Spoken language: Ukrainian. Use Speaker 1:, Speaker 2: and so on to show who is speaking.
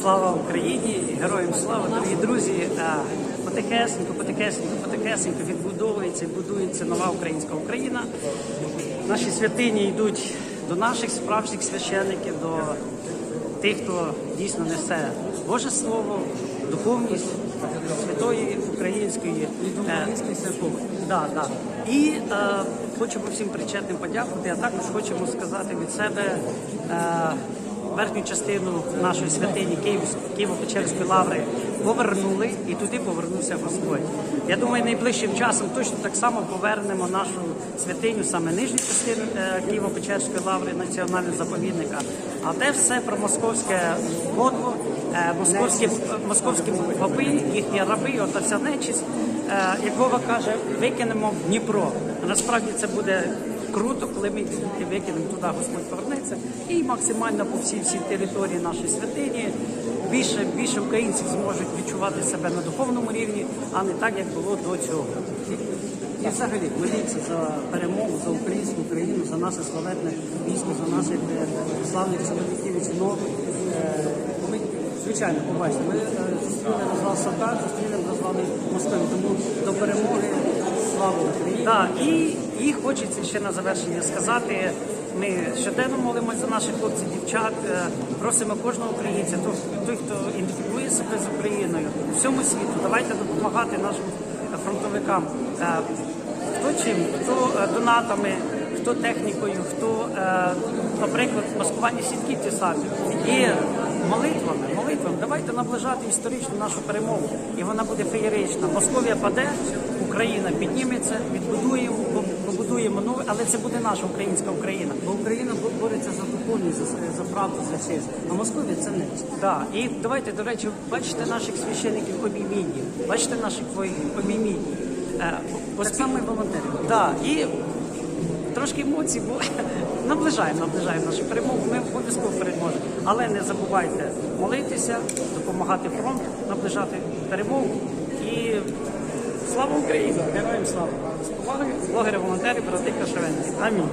Speaker 1: Слава Україні, героям слава, дорогі друзі. Е, Потихесенько, потихесенько, потихесенько відбудовується і будується нова українська Україна. Наші святині йдуть до наших справжніх священиків, до тих, хто дійсно несе Боже Слово, духовність святої української е, Да, да. І е, хочемо всім причетним подякувати, а також хочемо сказати від себе. Е, верхню частину нашої святині Києво-Печерської лаври повернули і туди повернувся Господь. Я думаю, найближчим часом точно так само повернемо нашу святиню, саме нижню частину е, Києво-Печерської лаври національного заповідника. А те все про московське godво, е, московські, московські попи, їхні раби, ота вся нечість, е, як Вова каже, викинемо в Дніпро. Насправді це буде круто, коли ми викинемо туди, Господь повернеться, і максимально по всій всій території нашої святині більше, більше українців зможуть відчувати себе на духовному рівні, а не так, як було до цього.
Speaker 2: І взагалі моліться за перемогу, за українську Україну, за наше славетне військо, за наших е, славних чоловіків і жінок. Е, Ми, звичайно, побачите, ми е, зустріли розвал Савка, зустріли розвали Москви, тому до перемоги слава!
Speaker 1: Так, і, і хочеться ще на завершення сказати. Ми щоденно молимося за наших хлопців, дівчат. е, Просимо кожного українця, той, хто ідентифікує себе з Україною, всьому світу. Давайте допомагати нашим фронтовикам. Е, Хто чим, хто е, донатами, хто технікою, хто, наприклад, маскування сітки ті самі. І молитвами, молитвами. Давайте наближати історичну нашу перемогу. І вона буде феєрична. Московія паде, Україна підніметься, відбудуємо, побудуємо нове, але це буде наша українська Україна.
Speaker 2: Бо Україна бореться за духовність, за, за правду, за честь, а Московія це не.
Speaker 1: Да. І давайте, до речі, бачите наших священиків обіймінні, бачите наших воїнів обіймінні. Е,
Speaker 2: Так само і волонтерів.
Speaker 1: Да, і трошки емоцій, бо наближаємо, наближаємо нашу перемогу. Ми обов'язково переможемо. Але не забувайте молитися, допомагати фронту, наближати перемогу. І слава Україні!
Speaker 2: Героям слава!
Speaker 1: З блогери, волонтери, брати Кашевенці. Амінь.